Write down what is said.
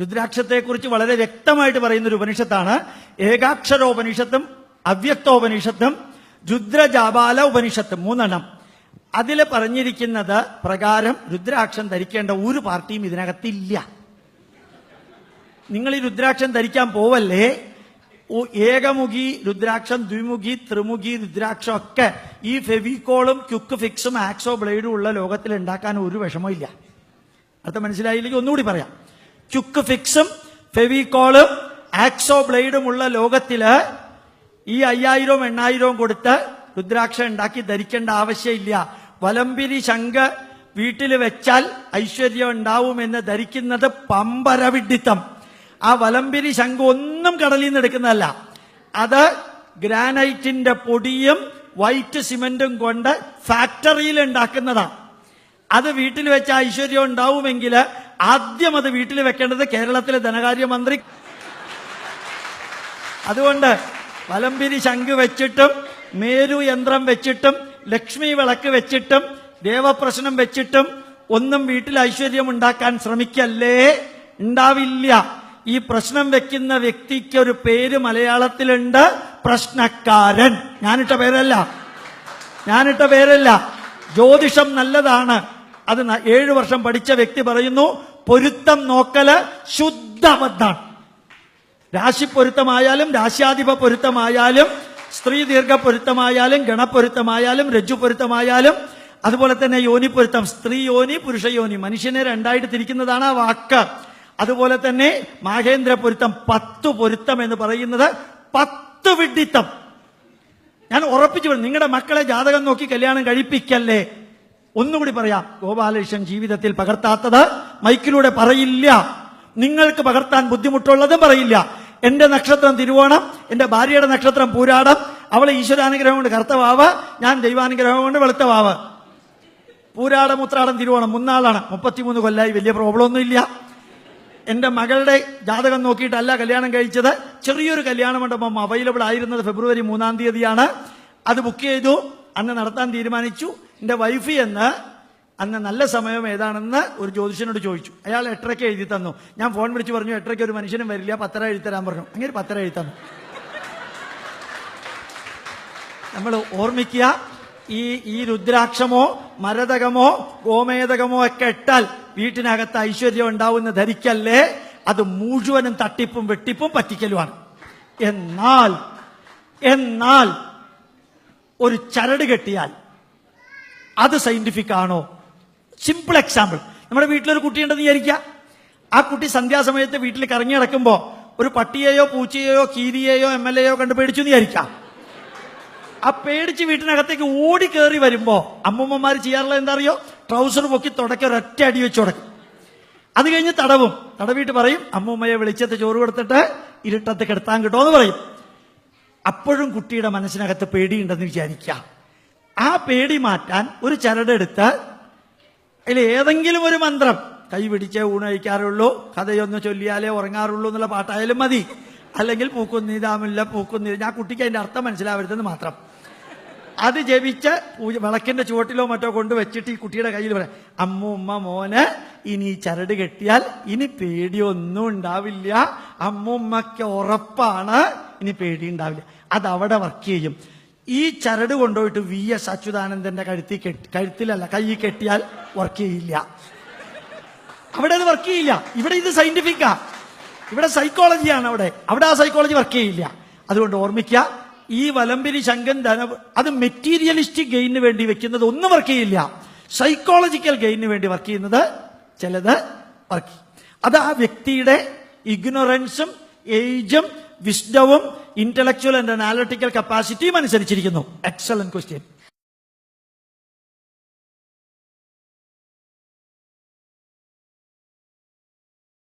രുദ്രാക്ഷത്തെക്കുറിച്ച് വളരെ വ്യക്തമായിട്ട് പറയുന്ന ഒരു ഉപനിഷത്താണ്. ഏകാക്ഷരോപനിഷത്തും അവ്യക്തോപനിഷത്തും രുദ്രജാപാല ഉപനിഷത്തും മൂന്നെണ്ണം. അതിൽ പറഞ്ഞിരിക്കുന്നത് പ്രകാരം രുദ്രാക്ഷം ധരിക്കേണ്ട ഒരു പാർട്ടിയും ഇതിനകത്തില്ല. നിങ്ങൾ ഈ രുദ്രാക്ഷം ധരിക്കാൻ പോവല്ലേ? ഏകമുഖി രുദ്രാക്ഷം ദ്വിമുഖി ത്രിമുഖി രുദ്രാക്ഷം ഒക്കെ ഈ ഫെവിക്കോളും ക്യുക്ക് ഫിക്സും ആക്സോ ബ്ലേഡും ഉള്ള ലോകത്തിൽ ഉണ്ടാക്കാൻ ഒരു വിഷമവും ഇല്ല അർത്ഥം മനസ്സിലായില്ലെങ്കിൽ ഒന്നുകൂടി പറയാം. ക്യുക്ക് ഫിക്സും ഫെവിക്കോളും ആക്സോ ബ്ലേഡും ഉള്ള ലോകത്തിൽ ഈ അയ്യായിരവും എണ്ണായിരവും കൊടുത്ത് രുദ്രാക്ഷ ഉണ്ടാക്കി ധരിക്കേണ്ട ആവശ്യമില്ല. വലമ്പിരി ശംഖ് വീട്ടിൽ വെച്ചാൽ ഐശ്വര്യം ഉണ്ടാവുമെന്ന് ധരിക്കുന്നത് പമ്പരവിഡിത്തം. ആ വലമ്പിരി ശംഖ് ഒന്നും കടലിൽ നിന്ന് എടുക്കുന്നതല്ല. അത് ഗ്രാനൈറ്റിന്റെ പൊടിയും വൈറ്റ് സിമെന്റും കൊണ്ട് ഫാക്ടറിയിൽ ഉണ്ടാക്കുന്നതാണ് അത് വീട്ടിൽ വെച്ച ഐശ്വര്യം ഉണ്ടാവുമെങ്കിൽ ആദ്യം അത് വീട്ടിൽ വെക്കേണ്ടത് കേരളത്തിലെ ധനകാര്യമന്ത്രി. അതുകൊണ്ട് വലമ്പിരി ശംഖ് വെച്ചിട്ടും മേരു യന്ത്രം വെച്ചിട്ടും ലക്ഷ്മി വിളക്ക് വെച്ചിട്ടും ദേവപ്രശ്നം വെച്ചിട്ടും ഒന്നും വീട്ടിൽ ഐശ്വര്യം ഉണ്ടാക്കാൻ ശ്രമിക്കല്ലേ? ഉണ്ടാവില്ല. ഈ പ്രശ്നം വെക്കുന്ന വ്യക്തിക്ക് ഒരു പേര് മലയാളത്തിലുണ്ട് പ്രശ്നക്കാരൻ. ഞാനിട്ട പേരല്ല. ഞാനിട്ട പേരല്ല. ജ്യോതിഷം നല്ലതാണ്. അത് ഏഴ് വർഷം പഠിച്ച വ്യക്തി പറയുന്നു പൊരുത്തം നോക്കൽ ശുദ്ധബദ്ധാണ് രാശി പൊരുത്തമായാലും രാശ്യാധിപ പൊരുത്തമായാലും സ്ത്രീ ദീർഘ പൊരുത്തമായാലും ഗണപ്പൊരുത്തമായാലും രജ്ജു പൊരുത്തമായാലും അതുപോലെ തന്നെ യോനി പൊരുത്തം സ്ത്രീ യോനി പുരുഷ യോനി മനുഷ്യനെ രണ്ടായിട്ട് തിരിക്കുന്നതാണ് ആ വാക്ക്. അതുപോലെ തന്നെ മാഹേന്ദ്ര പൊരുത്തം പത്ത് പൊരുത്തം എന്ന് പറയുന്നത് പത്ത് വിഡിത്തം ഞാൻ ഉറപ്പിച്ചു നിങ്ങളുടെ മക്കളെ ജാതകം നോക്കി കല്യാണം കഴിപ്പിക്കല്ലേ? ഒന്നുകൂടി പറയാം ഗോപാലകൃഷ്ണൻ ജീവിതത്തിൽ പകർത്താത്തത് മൈക്കിലൂടെ പറയില്ല. നിങ്ങൾക്ക് പകർത്താൻ ബുദ്ധിമുട്ടുള്ളതും പറയില്ല. എന്റെ നക്ഷത്രം തിരുവോണം എന്റെ ഭാര്യയുടെ നക്ഷത്രം പൂരാടം അവളെ ഈശ്വരാനുഗ്രഹം കൊണ്ട് കറുത്തവാവ് ഞാൻ ദൈവാനുഗ്രഹം കൊണ്ട് വെളുത്തവാവ് പൂരാടം ഉത്രാടം തിരുവോണം മൂന്നാളാണ്. മുപ്പത്തിമൂന്ന് കൊല്ലായി വലിയ പ്രോബ്ലം ഒന്നും ഇല്ല. എന്റെ മകളുടെ ജാതകം നോക്കിയിട്ടല്ല കല്യാണം കഴിച്ചത്. ചെറിയൊരു കല്യാണ മണ്ഡപം അവൈലബിൾ ആയിരുന്നത് ഫെബ്രുവരി മൂന്നാം തീയതിയാണ്. അത് ബുക്ക് ചെയ്തു. അന്ന് നടത്താൻ തീരുമാനിച്ചു. എന്റെ വൈഫ് എന്ന് അന്ന് നല്ല സമയം ഏതാണെന്ന് ഒരു ജ്യോതിഷനോട് ചോദിച്ചു. അയാൾ എട്ടരയ്ക്ക് എഴുതി തന്നു. ഞാൻ ഫോൺ വിളിച്ച് പറഞ്ഞു എട്ടരയ്ക്ക് ഒരു മനുഷ്യനും വരില്ല പത്തര എഴുതി തരാൻ പറഞ്ഞു. അങ്ങനെ ഒരു പത്തര എഴുതി തന്നു. നമ്മൾ ഓർമ്മിക്കുക ഈ ഈ രുദ്രാക്ഷമോ മരതകമോ ഗോമേതകമോ ഒക്കെ ഇട്ടാൽ വീട്ടിനകത്ത് ഐശ്വര്യം ഉണ്ടാവുന്ന ധരിക്കല്ലേ? അത് മുഴുവനും തട്ടിപ്പും വെട്ടിപ്പും പറ്റിക്കലുമാണ്. എന്നാൽ എന്നാൽ ഒരു ചരട് കെട്ടിയാൽ അത് സയന്റിഫിക് ആണോ? സിമ്പിൾ എക്സാമ്പിൾ നമ്മുടെ വീട്ടിലൊരു കുട്ടിയുണ്ടെന്ന് വിചാരിക്കുക. ആ കുട്ടി സന്ധ്യാസമയത്ത് വീട്ടിൽ കറങ്ങി നടക്കുമ്പോൾ ഒരു പട്ടിയെയോ പൂച്ചയെയോ കീരിയെയോ എം എൽ എയോ കണ്ട് പേടിച്ചു എന്ന് വിചാരിക്കാം ആ പേടിച്ച് വീട്ടിനകത്തേക്ക് ഓടി കയറി വരുമ്പോൾ അമ്മൂമ്മമാർ ചെയ്യാറുള്ളത് എന്താ അറിയോ? ട്രൗസർ പൊക്കി തുടക്കി ഒരൊറ്റ അടി വെച്ച് തുടക്കും അത് കഴിഞ്ഞ് തടവും. തടവിട്ട് പറയും അമ്മൂമ്മയെ വെളിച്ചത്ത് ചോറ് കൊടുത്തിട്ട് ഇരുട്ടത്ത് കിടത്താൻ കിട്ടുമോ എന്ന് പറയും. അപ്പോഴും കുട്ടിയുടെ മനസ്സിനകത്ത് പേടിയുണ്ടെന്ന് വിചാരിക്കാം ആ പേടി മാറ്റാൻ ഒരു ചരടെടുത്ത് അതിൽ ഏതെങ്കിലും ഒരു മന്ത്രം കൈ പിടിച്ചേ ഊണ് കഴിക്കാറുള്ളൂ കഥയൊന്ന് ചൊല്ലിയാലേ ഉറങ്ങാറുള്ളൂ എന്നുള്ള പാട്ടായാലും മതി. അല്ലെങ്കിൽ പൂക്കുന്നിതാമില്ല പൂക്കുന്നില്ല ഞാൻ കുട്ടിക്ക് അതിന്റെ അർത്ഥം മനസ്സിലാവരുതെന്ന് മാത്രം. അത് ജപിച്ച് വിളക്കിന്റെ ചുവട്ടിലോ മറ്റോ കൊണ്ട് വെച്ചിട്ട് ഈ കുട്ടിയുടെ കയ്യിൽ പറയാം അമ്മൂമ്മ മോന് ഇനി ചരട് കെട്ടിയാൽ ഇനി പേടിയൊന്നും ഉണ്ടാവില്ല. അമ്മുമ്മയ്ക്ക് ഉറപ്പാണ്. ഇനി പേടി ഉണ്ടാവില്ല. അത് അവിടെ വർക്ക് ചെയ്യും. ഈ ചരട് കൊണ്ടുപോയിട്ട് വി എസ് അച്യുതാനന്ദന്റെ കഴുത്തി കെട്ടി കഴുത്തിലല്ല കൈ കെട്ടിയാൽ വർക്ക് ചെയ്യില്ല. അവിടെ അത് വർക്ക് ചെയ്യില്ല. ഇവിടെ ഇത് സയന്റിഫിക്കാ ഇവിടെ സൈക്കോളജിയാണ് അവിടെ. അവിടെ ആ സൈക്കോളജി വർക്ക് ചെയ്യില്ല. അതുകൊണ്ട് ഓർമ്മിക്കുക ഈ വലമ്പിരി ശങ്കൻ ധന അത് മെറ്റീരിയലിസ്റ്റിക് ഗെയിനിന് വേണ്ടി വെക്കുന്നത് ഒന്നും വർക്ക് ചെയ്യില്ല. സൈക്കോളജിക്കൽ ഗെയിനിന് വേണ്ടി വർക്ക് ചെയ്യുന്നത് ചിലത് വർക്ക് അത് ആ വ്യക്തിയുടെ ഇഗ്നോറൻസും ഏജും വിസ്ഡവും ഇന്റലക്ച്വൽ ആൻഡ് അനാലിറ്റിക്കൽ കപ്പാസിറ്റിയും അനുസരിച്ചിരിക്കുന്നു. Excellent question